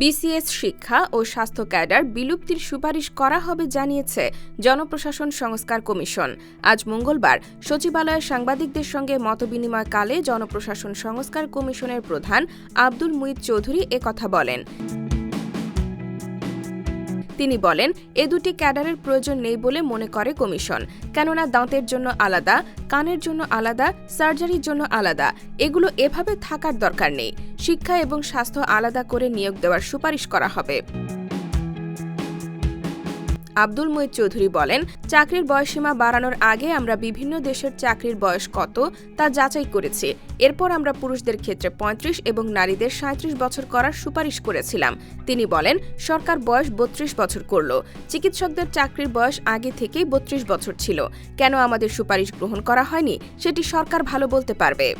BCS শিক্ষা ও স্বাস্থ্য cadre বিলুপ্তির সুপারিশ করা হবে জানিয়েছে জনপ্রশাসন সংস্কার কমিশন। আজ মঙ্গলবার সচিবালয়ে সাংবাদিকদের সঙ্গে মতবিনিময়কালে জনপ্রশাসন সংস্কার কমিশনের প্রধান আব্দুল মুইদ চৌধুরী একথা বলেন। তিনি বলেন, এ দুটি ক্যাডারের প্রয়োজন নেই বলে মনে করে কমিশন। কেননা দাঁতের জন্য আলাদা, কানের জন্য আলাদা, সার্জারির জন্য আলাদা। এগুলো এভাবে থাকার দরকার নেই। শিক্ষা এবং স্বাস্থ্য আলাদা করে নিয়োগ দেওয়ার সুপারিশ করা হবে। আব্দুল মঈদ চৌধুরী বলেন, চাকরির বয়সীমা বাড়ানোর আগে আমরা বিভিন্ন দেশের চাকরির বয়স কত তা যাচাই করেছি। এরপর আমরা পুরুষদের ক্ষেত্রে ৩৫ এবং নারীদের সাঁত্রিশ বছর করার সুপারিশ করেছিলাম। তিনি বলেন, সরকার বয়স বত্রিশ বছর করল। চিকিৎসকদের চাকরির বয়স আগে থেকেই বত্রিশ বছর ছিল। কেন আমাদের সুপারিশ গ্রহণ করা হয়নি, সেটি সরকার ভালো বলতে পারবে।